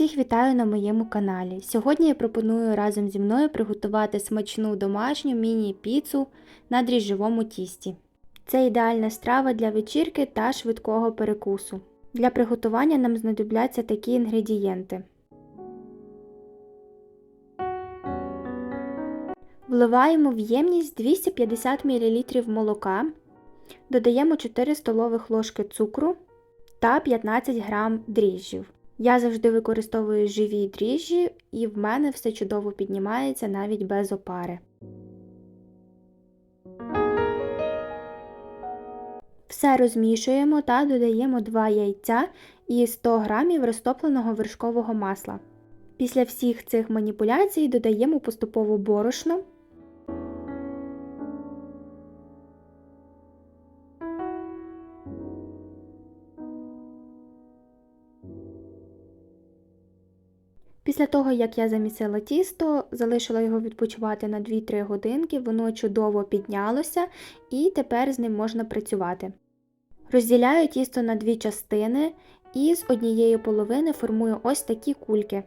Всіх вітаю на моєму каналі. Сьогодні я пропоную разом зі мною приготувати смачну домашню міні-піцу на дріжджовому тісті. Це ідеальна страва для вечірки та швидкого перекусу. Для приготування нам знадобляться такі інгредієнти. Вливаємо в ємність 250 мл молока, додаємо 4 столових ложки цукру та 15 г дріжджів. Я завжди використовую живі дріжджі, і в мене все чудово піднімається навіть без опари. Все розмішуємо та додаємо 2 яйця і 100 г розтопленого вершкового масла. Після всіх цих маніпуляцій додаємо поступово борошно. Після того, як я замісила тісто, залишила його відпочивати на 2-3 годинки, воно чудово піднялося і тепер з ним можна працювати. Розділяю тісто на дві частини і з однієї половини формую ось такі кульки.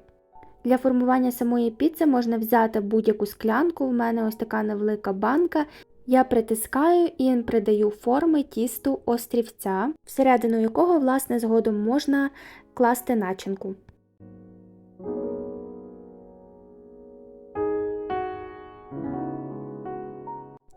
Для формування самої піци можна взяти будь-яку склянку, в мене ось така невелика банка. Я притискаю і придаю форми тісту острівця, всередину якого, власне, згодом можна класти начинку.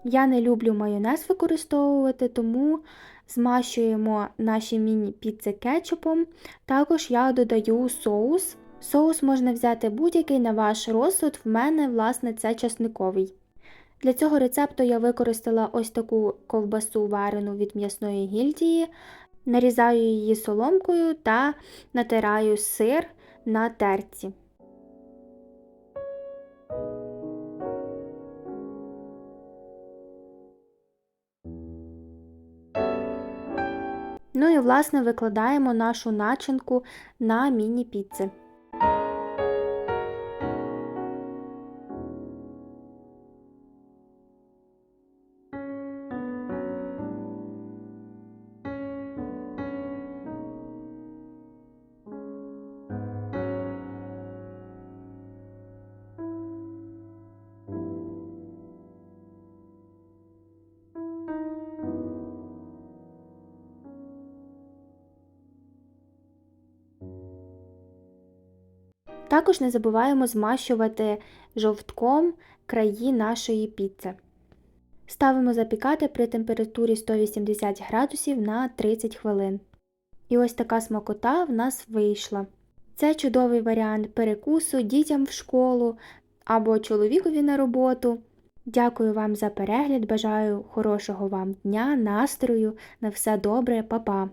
Я не люблю майонез використовувати, тому змащуємо наші міні-піци кетчупом. Також я додаю соус. Соус можна взяти будь-який на ваш розсуд, в мене, власне, це часниковий. Для цього рецепту я використала ось таку ковбасу варену від м'ясної гільдії, нарізаю її соломкою та натираю сир на терці. Ну і, власне, викладаємо нашу начинку на міні-піци. Також не забуваємо змащувати жовтком краї нашої піци. Ставимо запікати при температурі 180 градусів на 30 хвилин. І ось така смакота в нас вийшла. Це чудовий варіант перекусу дітям в школу або чоловікові на роботу. Дякую вам за перегляд, бажаю хорошого вам дня, настрою, на все добре, па-па!